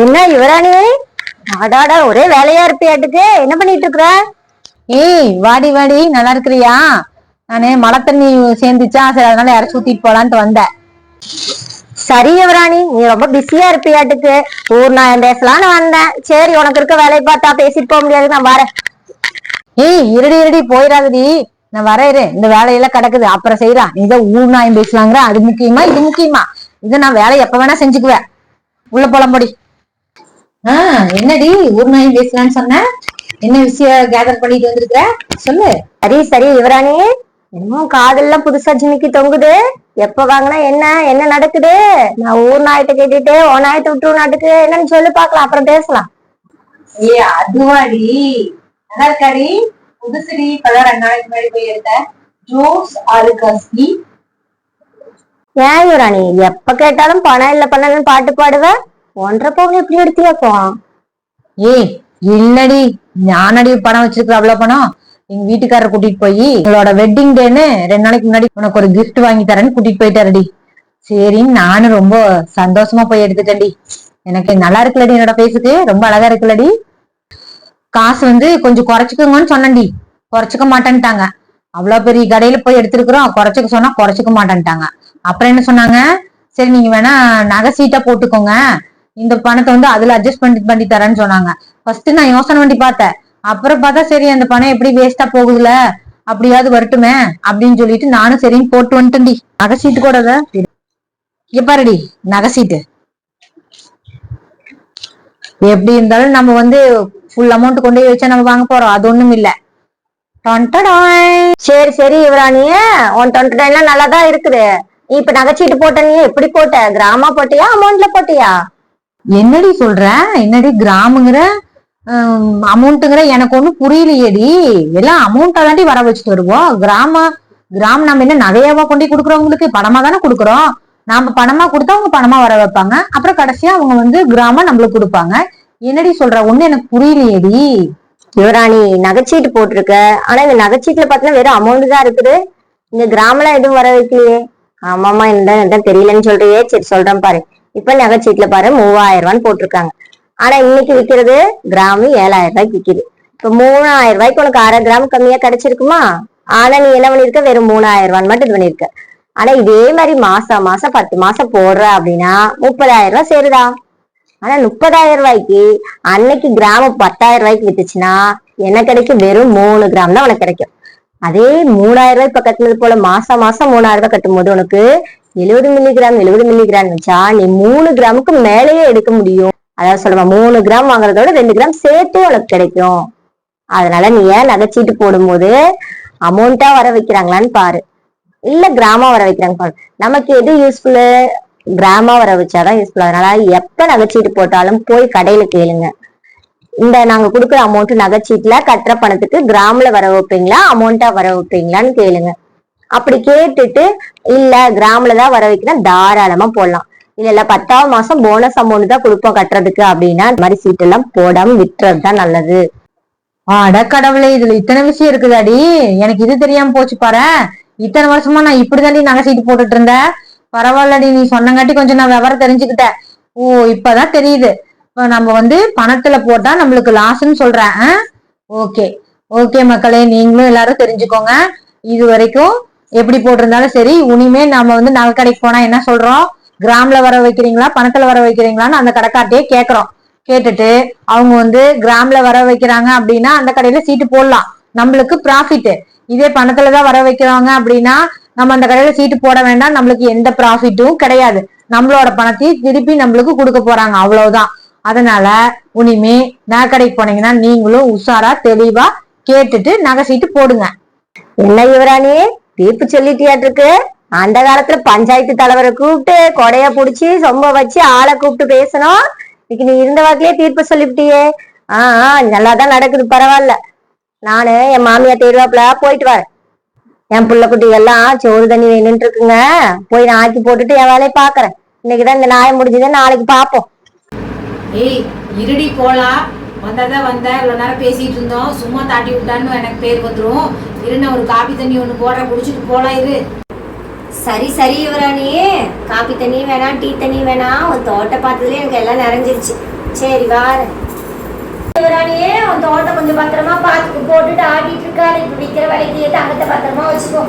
என்ன யுவராணி ஆடாடா ஒரே வேலையா இருப்பியாட்டுக்கு என்ன பண்ணிட்டு இருக்கிற ஏய் வாடி வாடி நல்லா இருக்கிறியா நானு மழை தண்ணி சேர்ந்துச்சா? சரி அதனால யாரும் ஊத்திட்டு போலான்ட்டு வந்தேன். சரி யுவராணி நீ. ரொம்ப பிஸியா இருப்பியாட்டுக்கு ஊர் நான் பேசலாம்னு வந்தேன். சரி உனக்கு இருக்க வேலையை பார்த்தா பேசிட்டு போக முடியாது நான் வரேன். ஏய் இருடி இருடி போயிடாதடி. நான் வரேன் இந்த வேலையெல்லாம் கிடக்குது. அப்புறம் செய்யறா நீ தான் ஊர் நாயம் பேசலாங்கிற? அது முக்கியமா இது முக்கியமா? இது நான் வேலை எப்ப வேணா செஞ்சுக்குவேன். உள்ள போலாம் போடி. ஆஹ் என்னடி ஊர் நாயம் பேசலான்னு சொன்ன? என்ன விஷயம் கேதர் பண்ணிட்டு வந்திருக்க சொல்லு. சரி சரி யுவராணி. இன்னும் காதெல்லாம் புதுசா ஜிமிக்கி தொங்குது. எப்ப வாங்கினா என்ன என்ன நடக்குது? நான் ஊர் நாயிட்ட கேட்டுட்டு ஓ நாயிட்ட விட்டு நாட்டுக்கு. என்னன்னு சொல்லி பார்க்கலாம் அப்புறம் பேசலாம். ஏ அதுவாடி. நல்லா இருக்காடி? புதுசுடி இப்பதான் ரெண்டு நாளைக்கு முன்னாடி போய் எடுத்த. ஜோஸ் ஆலுகாஸ்கி ஏன் யுவராணி? எப்ப கேட்டாலும் பணம் இல்ல பணம்னு பாட்டு பாடுவ? ஒன்றரை பவுன் எப்படி எடுத்தியாக்கும் ஏய் இல்லடி ஞானடி பணம் வச்சிருக்கிற அவ்வளவு பணம். எங்க வீட்டுக்காரர் கூட்டிட்டு போய் எங்களோட வெட்டிங் டேன்னு ரெண்டு நாளைக்கு முன்னாடி உனக்கு ஒரு கிஃப்ட் வாங்கி தரேன்னு கூட்டிட்டு போயிட்டாருடி. சரின்னு நானும் ரொம்ப சந்தோஷமா போய் எடுத்துட்டேன்டி. எனக்கு நல்லா இருக்குல்லடி என்னோட பேசுக்கு ரொம்ப அழகா இருக்குல்லடி. காசு வந்து கொஞ்சம் குறைச்சிக்கோங்கன்னு சொன்னேன்டி. குறைச்சிக்க மாட்டேன்ட்டாங்க. அவ்வளவு பெரிய கடையில போய் எடுத்திருக்கிறோம். குறைச்சிக்க சொன்னா குறைச்சிக்க மாட்டேன்ட்டாங்க. அப்புறம் என்ன சொன்னாங்க? சரி நீங்க வேணா நகை சீட்டா போட்டுக்கோங்க. இந்த பணத்தை வந்து அதுல அட்ஜஸ்ட் பண்ணி பண்ணி தரேன்னு சொன்னாங்க. ஃபர்ஸ்ட் நான் யோசனை பண்ணி பார்த்தேன். அப்புறம் பார்த்தா சரி அந்த பணம் எப்படி வேஸ்டா போகுதுல? அப்படியாவது வரட்டுமே அப்படின்னு சொல்லிட்டு நானும் சரின்னு போட்டு வந்துட்டேன்டி. நகைசீட்டு கூட எப்பாருடி இங்க எப்படி இருந்தாலும் நம்ம வந்து ஃபுல் அமௌண்ட் கொண்டு போய் வச்சா நம்ம வாங்க போறோம். அது ஒண்ணும் இல்ல. சரி சரி இவராணிய உன் டுவெண்ட்டி நைன்லாம் நல்லா தான் இருக்குது. நீ இப்ப நகைச்சீட்டு போட்ட நீ எப்படி போட்ட? கிராமா போட்டியா அமௌண்ட்ல போட்டியா? என்னடி சொல்ற? என்னடி கிராமுங்கிற அமௌண்ட்டுங்கிற எனக்கு ஒன்றும் புரியலையேடி. எல்லாம் அமௌண்ட்டா தாண்டி வர வச்சுட்டு வருவோம் கிராம கிராம் நம்ம என்ன நகையாவா கொண்டு கொடுக்குறவங்களுக்கு பணமா தானே கொடுக்குறோம். நாம பணமா கொடுத்தா அவங்க பணமா வர வைப்பாங்க. அப்புறம் கடைசியா அவங்க வந்து கிராம நம்மளுக்கு கொடுப்பாங்க. என்னடி சொல்ற? ஒண்ணு எனக்கு புரியலையேடி. யுவராணி நகைச்சீட்டு போட்டிருக்க. ஆனா இந்த நகைச்சீட்டுல பாத்தீங்கன்னா வெறும் அமௌண்ட் தான் இருக்குது. இந்த கிராமலாம் எதுவும் வர வைக்கலையே. ஆமாமா என்ன தெரியலன்னு சொல்றியே. சரி சொல்றேன் பாரு. இப்ப நகைச்சீட்டுல பாரு மூவாயிரம் ரூபான்னு போட்டிருக்காங்க. ஆனா இன்னைக்கு விக்கிறது கிராம் ஏழாயிரம் ரூபாய்க்கு விக்குது. இப்ப மூணாயிரம் ரூபாய்க்கு உனக்கு அரை கிராம் கம்மியா கிடைச்சிருக்குமா? ஆனா நீ என்ன பண்ணிருக்க? வெறும் மூணாயிரம் ரூபான்னு மட்டும் இது பண்ணிருக்க. ஆனா இதே மாதிரி மாசம் மாசம் பத்து மாசம் போடுற அப்படின்னா முப்பதாயிரம் ரூபாய் சேருதா? ஆனா முப்பதாயிரம் ரூபாய்க்கு அன்னைக்கு கிராமம் பத்தாயிரம் ரூபாய்க்கு வித்துச்சுன்னா என்ன கிடைக்கும் வெறும் மூணு கிராம் தான் உனக்கு கிடைக்கும். அதே மூணாயிரம் ரூபாய் இப்ப கட்டுனது போல மாசம் மாசம் மூணாயிரம் ரூபாய் கட்டும் போது உனக்கு எழுபது மில்லிகிராம் எழுபது மில்லிகிராம் வச்சா நீ மூணு கிராமுக்கு மேலேயே எடுக்க முடியும். அதாவது சொல்லுவா மூணு கிராம் வாங்குறதோட ரெண்டு கிராம் சேர்த்து உனக்கு கிடைக்கும். அதனால நீ ஏன் நகைச்சீட்டு போடும்போது அமௌண்ட்டா வர வைக்கிறாங்களான்னு பாரு. இல்ல கிராமா வர வைக்கிறாங்க பாரு. நமக்கு எது யூஸ்ஃபுல்லு கிராமா வர வச்சாதான் யூஸ்ஃபுல் அதனால எப்ப நகைச்சீட்டு போட்டாலும் போய் கடையில கேளுங்க. இந்த நாங்க கொடுக்குற அமௌண்ட் நகைச்சீட்டுல கட்டுற பணத்துக்கு கிராம்ல வர வைப்பீங்களா? அமௌண்ட்டா வர வைப்பீங்களான்னு கேளுங்க. அப்படி கேட்டுட்டு இல்ல கிராம்ல தான் வர வைக்கிறேன் தாராளமா போடலாம். இல்ல இல்ல பத்தாவது மாசம் போனஸ் அமௌண்ட் தான் கொடுப்போம் கட்டுறதுக்கு அப்படின்னா இந்த மாதிரி சீட் எல்லாம் போடாம விட்டுறது தான் நல்லது. அட கடவுளே இதுல இத்தனை விஷயம் இருக்குதாடி எனக்கு இது தெரியாம போச்சு பாரு. இத்தனை வருஷமா நான் இப்படிதாண்டி நகை சீட்டு போட்டுட்டு இருந்தேன். பரவாயில்லடி நீ சொன்னங்காட்டி கொஞ்சம் நான் விவரம் தெரிஞ்சுக்கிட்டேன். ஓ இப்பதான் தெரியுது. இப்போ நம்ம வந்து பணத்துல போட்டா நம்மளுக்கு லாஸ்ன்னு சொல்றேன். ஓகே. ஓகே மக்களே நீங்களும் எல்லாரும் தெரிஞ்சுக்கோங்க. இது வரைக்கும் எப்படி போட்டிருந்தாலும் சரி இனிமே நாம வந்து நகை கடைக்கு போனா என்ன சொல்றோம்? கிராம்ல வர வைக்கிறீங்களா? பணத்துல வர வைக்கிறீங்களான்னு அந்த கடைக்கார்ட்டே கேட்கறோம். கேட்டுட்டு அவங்க வந்து கிராம்ல வர வைக்கிறாங்க அப்படின்னா அந்த கடையில சீட்டு போடலாம். நம்மளுக்கு ப்ராஃபிட் இதே பணத்துலதான் வர வைக்கிறாங்க அப்படின்னா நம்ம அந்த கடையில சீட்டு போட வேண்டாம். நம்மளுக்கு எந்த ப்ராஃபிட்டும் கிடையாது. நம்மளோட பணத்தையும் திருப்பி நம்மளுக்கு கொடுக்க போறாங்க. அவ்வளவுதான். அதனால உனிமே நகை கடைக்கு போனீங்கன்னா நீங்களும் உஷாரா தெளிவா கேட்டுட்டு நகை சீட்டு போடுங்க. என்ன யுவராணி? தீர்ப்பு சொல்லிட்டியாட்டிருக்கு அந்த காலத்துல பஞ்சாயத்து தலைவரை கூப்பிட்டு கொடைய புடிச்சு சொம்ப வச்சு ஆளை கூப்பிட்டு பேசணும். இன்னைக்கு நீ இருந்த வாக்கிலேயே தீர்ப்பு சொல்லிவிட்டியே. ஆஹ் நல்லாதான் நடக்குது பரவாயில்ல. நானு என் மாமியார் தேடுவாப்புல போயிட்டு வரேன் என் புள்ள குட்டி எல்லாம் சோறு தண்ணி வேணும்னு இருக்குங்க போய் நான் ஆக்கி போட்டுட்டு என் வேலையை பாக்குறேன். இன்னைக்குதான் இந்த நாயம் முடிஞ்சது நாளைக்கு பாப்போம். ஏய் இருடி போலாம் வந்தாதான் வந்த இவ்வளோ நேரம் பேசிட்டு இருந்தோம். சும்மா தாட்டி விட்டான்னு எனக்கு பேர் வந்துடும் இருண்ணா ஒரு காபி தண்ணி ஒன்று போடுற குடிச்சிட்டு போலாம் இரு. சரி சரி யுவராணி காபி தண்ணி வேணாம் டீ தண்ணி வேணாம். உன் தோட்ட பார்த்ததுல எனக்கு எல்லாம் நிறைஞ்சிருச்சு. சரி வாரேன் யுவராணியே உன் தோட்டம் கொஞ்சம் பத்திரமா பார்த்து போட்டுட்டு ஆடிட்டு இருக்காரு. இப்போ விற்கிற விலைக்கு தங்கத்தை பத்திரமா வச்சுக்கோ.